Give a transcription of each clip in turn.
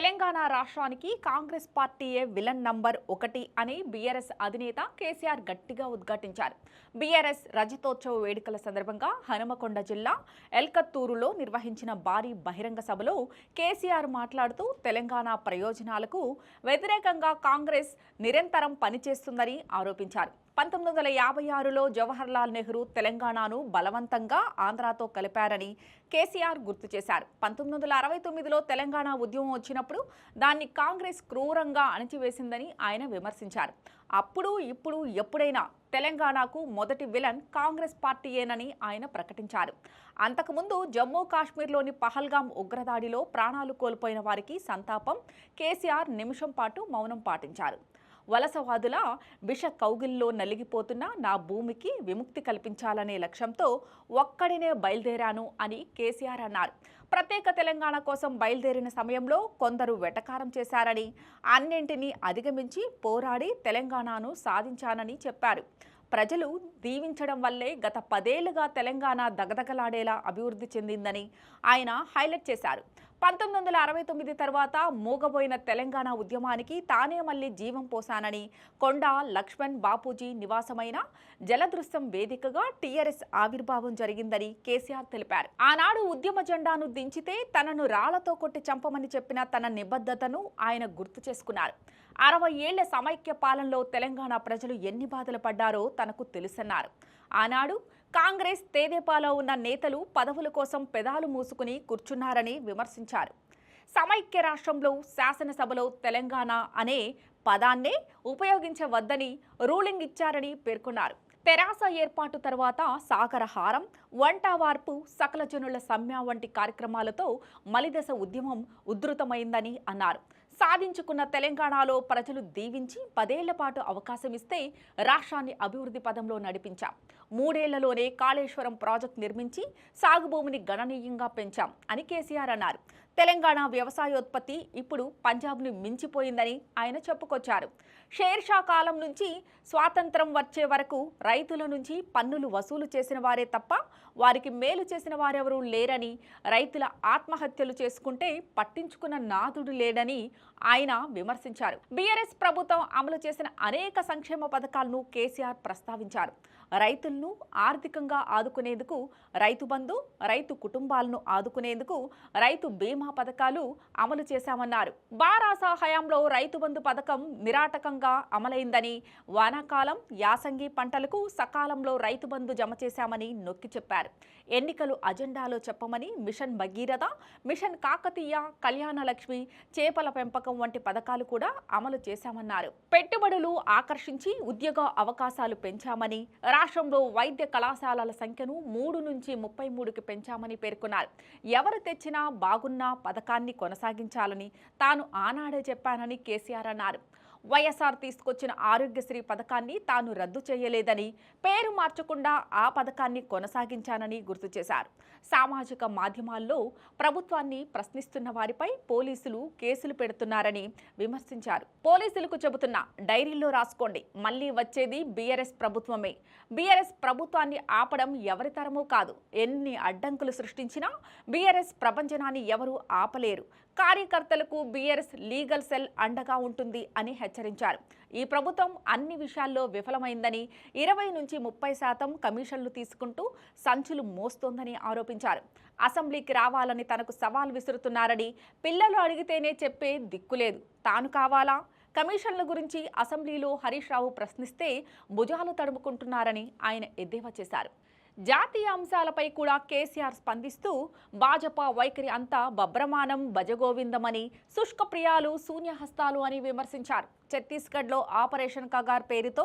తెలంగాణ రాష్ట్రానికి కాంగ్రెస్ పార్టీయే villain number ఒకటి అని బీఆర్ఎస్ అధినేత కేసీఆర్ గట్టిగా ఉద్ఘాటించారు. బీఆర్ఎస్ రజతోత్సవ వేడుకల సందర్భంగా హనుమకొండ జిల్లా ఎల్కత్తూరులో నిర్వహించిన భారీ బహిరంగ సభలో కేసీఆర్ మాట్లాడుతూ తెలంగాణ ప్రయోజనాలకు వ్యతిరేకంగా కాంగ్రెస్ నిరంతరం పనిచేస్తుందని ఆరోపించారు. పంతొమ్మిది వందల యాభై ఆరులో జవహర్లాల్ నెహ్రూ తెలంగాణను బలవంతంగా ఆంధ్రాతో కలిపారని కేసీఆర్ గుర్తు చేశారు. పంతొమ్మిది వందల అరవై తొమ్మిదిలో తెలంగాణ ఉద్యమం వచ్చినప్పుడు దాన్ని కాంగ్రెస్ క్రూరంగా అణచివేసిందని ఆయన విమర్శించారు. అప్పుడు ఇప్పుడు ఎప్పుడైనా తెలంగాణకు మొదటి విలన్ కాంగ్రెస్ పార్టీయేనని ఆయన ప్రకటించారు. అంతకుముందు జమ్మూ కాశ్మీర్లోని పహల్గాం ఉగ్రదాడిలో ప్రాణాలు కోల్పోయిన వారికి సంతాపం కేసీఆర్ నిమిషం పాటు మౌనం పాటించారు. వలసవాదుల విష కౌగిల్లో నలిగిపోతున్న నా భూమికి విముక్తి కల్పించాలనే లక్ష్యంతో ఒక్కడినే బయలుదేరాను అని కేసీఆర్ అన్నారు. ప్రత్యేక తెలంగాణ కోసం బయలుదేరిన సమయంలో కొందరు వెటకారం చేశారని అన్నింటినీ అధిగమించి పోరాడి తెలంగాణను సాధించానని చెప్పారు. ప్రజలు దీవించడం వల్లే గత పదేళ్ళుగా తెలంగాణ దగదగలాడేలా అభివృద్ధి చెందిందని ఆయన హైలైట్ చేశారు. పంతొమ్మిది వందల అరవై తొమ్మిది తర్వాత మూగబోయిన తెలంగాణ ఉద్యమానికి తానే మళ్ళీ జీవం పోశానని కొండ లక్ష్మణ్ బాపూజీ నివాసమైన జలదృశ్యం వేదికగా టీఆర్ఎస్ ఆవిర్భావం జరిగిందని కేసీఆర్ తెలిపారు. ఆనాడు ఉద్యమ జెండాను దించితే తనను రాళ్ళతో కొట్టి చంపమని చెప్పిన తన నిబద్ధతను ఆయన గుర్తు చేసుకున్నారు. అరవై ఏళ్ళ సమైక్య పాలనలో తెలంగాణ ప్రజలు ఎన్ని బాధలు పడ్డారో తనకు తెలుసన్నారు. ఆనాడు కాంగ్రెస్ తేదేపాలో ఉన్న నేతలు పదవుల కోసం పెదాలు మూసుకుని కూర్చున్నారని విమర్శించారు. సమైక్య రాష్ట్రంలో శాసనసభలో తెలంగాణ అనే పదాన్నే ఉపయోగించవద్దని రూలింగ్ ఇచ్చారని పేర్కొన్నారు. తెరాస ఏర్పాటు తర్వాత సాగరహారం వంటావార్పు సకల జనుల సమ్య వంటి కార్యక్రమాలతో మలిదశ ఉద్యమం ఉధృతమైందని అన్నారు. సాధించుకున్న తెలంగాణలో ప్రజలు దీవించి పదేళ్ళ పాటు అవకాశం ఇస్తే రాష్ట్రాన్ని అభివృద్ధి పదంలో నడిపించాం. మూడేళ్ళలోనే కాళేశ్వరం ప్రాజెక్టు నిర్మించి సాగుభూమిని గణనీయంగా పెంచాం అని కేసీఆర్ అన్నారు. తెలంగాణ వ్యవసాయోత్పత్తి ఇప్పుడు పంజాబ్ను మించిపోయిందని ఆయన చెప్పుకొచ్చారు. షేర్షా కాలం నుంచి స్వాతంత్రం వచ్చే వరకు రైతుల నుంచి పన్నులు వసూలు చేసిన వారే తప్ప వారికి మేలు చేసిన వారెవరూ లేరని రైతుల ఆత్మహత్యలు చేసుకుంటే పట్టించుకున్న నాదుడు లేడని ఆయన విమర్శించారు. బీఆర్ఎస్ ప్రభుత్వం అమలు చేసిన అనేక సంక్షేమ పథకాలను కేసీఆర్ ప్రస్తావించారు. రైతులను ఆర్థికంగా ఆదుకునేందుకు రైతు బంధు రైతు కుటుంబాలను ఆదుకునేందుకు రైతు బీమా పథకాలు అమలు చేశామన్నారు. బారాసా హయాంలో రైతు బంధు పథకం నిరాటకంగా అమలైందని వానాకాలం యాసంగి పంటలకు సకాలంలో రైతు బంధు జమ చేశామని నొక్కి చెప్పారు. ఎన్నికలు అజెండాలో చెప్పమని మిషన్ భగీరథ మిషన్ కాకతీయ కళ్యాణలక్ష్మి చేపల పెంపకం వంటి పథకాలు కూడా అమలు చేశామన్నారు. పెట్టుబడులు ఆకర్షించి ఉద్యోగ అవకాశాలు పెంచామని రాష్ట్రంలో వైద్య కళాశాలల సంఖ్యను మూడు నుంచి ముప్పై మూడుకి పెంచామని పేర్కొన్నారు. ఎవరు తెచ్చినా బాగున్న పథకాన్ని కొనసాగించాలని తాను ఆనాడే చెప్పానని కేసీఆర్ అన్నారు. వైఎస్ఆర్ తీసుకొచ్చిన ఆరోగ్యశ్రీ పథకాన్ని తాను రద్దు చేయలేదని పేరు మార్చకుండా ఆ పథకాన్ని కొనసాగించానని గుర్తు చేశారు. సామాజిక మాధ్యమాల్లో ప్రభుత్వాన్ని ప్రశ్నిస్తున్న వారిపై పోలీసులు కేసులు పెడుతున్నారని విమర్శించారు. పోలీసులకు చెబుతున్న డైరీలో రాసుకోండి మళ్ళీ వచ్చేది బీఆర్ఎస్ ప్రభుత్వమే. బీఆర్ఎస్ ప్రభుత్వాన్ని ఆపడం ఎవరి తరమూ కాదు. ఎన్ని అడ్డంకులు సృష్టించినా బీఆర్ఎస్ ప్రపంచనాన్ని ఎవరూ ఆపలేరు. కార్యకర్తలకు బీఆర్ఎస్ లీగల్ సెల్ అండగా ఉంటుంది అని హెచ్చరించారు. ఈ ప్రభుత్వం అన్ని విషయాల్లో విఫలమైందని ఇరవై నుంచి ముప్పై శాతం కమిషన్లు తీసుకుంటూ సంచులు మోస్తోందని ఆరోపించారు. అసెంబ్లీకి రావాలని తనకు సవాల్ విసురుతున్నారని పిల్లలు అడిగితేనే చెప్పే దిక్కులేదు తాను కావాలా? కమిషన్ల గురించి అసెంబ్లీలో హరీష్ రావు ప్రశ్నిస్తే భుజాలు తడుముకుంటున్నారని ఆయన ఎద్దేవా చేశారు. జాతీయ అంశాలపై కూడా కేసీఆర్ స్పందిస్తూ భాజపా వైఖరి అంతా బబ్రమానం భజగోవిందమని శుష్క ప్రియాలు శూన్యహస్తాలు అని విమర్శించారు. ఛత్తీస్గఢ్లో ఆపరేషన్ కగార్ పేరుతో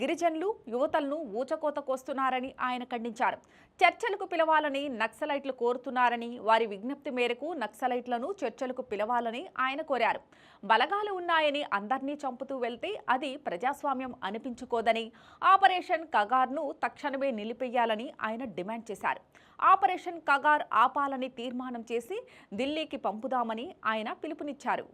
గిరిజనులు యువతలను ఊచకోత కోస్తున్నారని ఆయన ఖండించారు. చర్చలకు పిలవాలని నక్సలైట్లు కోరుతున్నారని వారి విజ్ఞప్తి మేరకు నక్సలైట్లను చర్చలకు పిలవాలని ఆయన కోరారు. బలగాలు ఉన్నాయని అందర్నీ చంపుతూ వెళ్తే అది ప్రజాస్వామ్యం అనిపించుకోదని ఆపరేషన్ కగార్ను తక్షణమే నిలిపేయాలని ఆయన డిమాండ్ చేశారు. ఆపరేషన్ కగార్ ఆపాలని తీర్మానం చేసి ఢిల్లీకి పంపుదామని ఆయన పిలుపునిచ్చారు.